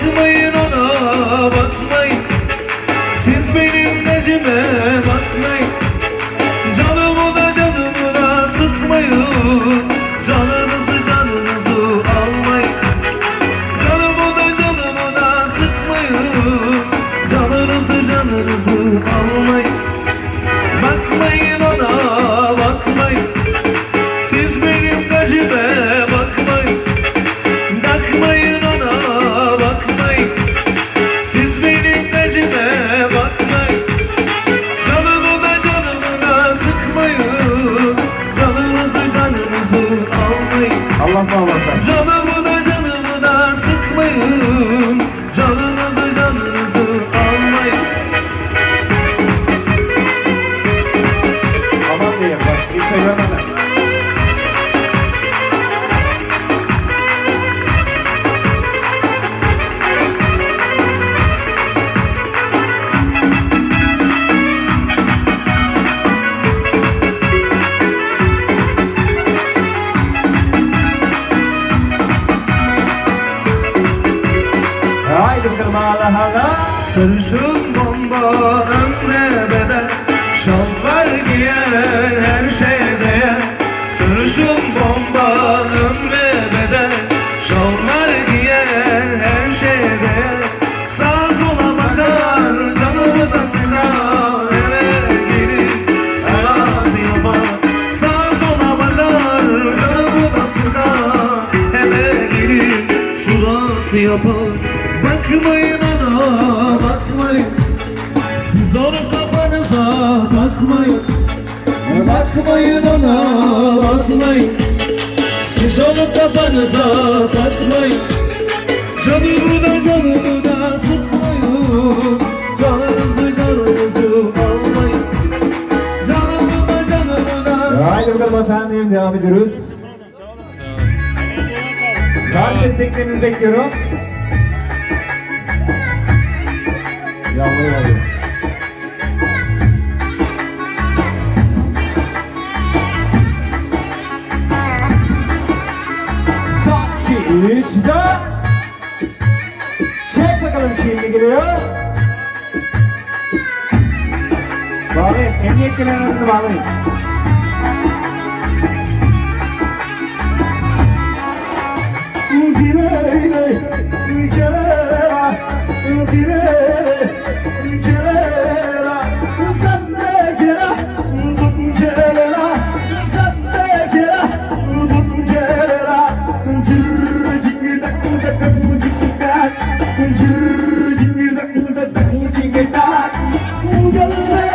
Bakmayın ona bakmayın. Siz benim gacime Allah bağlasın. Canımı da canımı da sıkmayın Canınızı canınızı almayın Aman diyeyim bak kimse bakalım hala. Sarışın bomba ömre bedel. Şalvar giyer her şeye değer. Sarışın bomba ömre bedel. Şalvar giyer her şeye değer. Sağ sola bakar canımı da sıkar. Eve gelir selat yapar. Sağ sola bakar canımı da sıkar. Eve gelir surat yapar Bakmayın ona bakmayın. Siz onu kafanıza takmayın Bakmayın ona bakmayın. Siz onu kafanıza takmayın Canımı da canımı da sıkmayın. Canınızı canınızı almayın. Canımı da canımı da Haydi bakalım efendim devam ediyoruz. Kar desteklerinizi bekliyorum. Yağmur yağıyor. Sanki üç, dört. Çek bakalım şimdi geliyor. Bağlayın, emniyet kemerlerini bağlayın. Ungal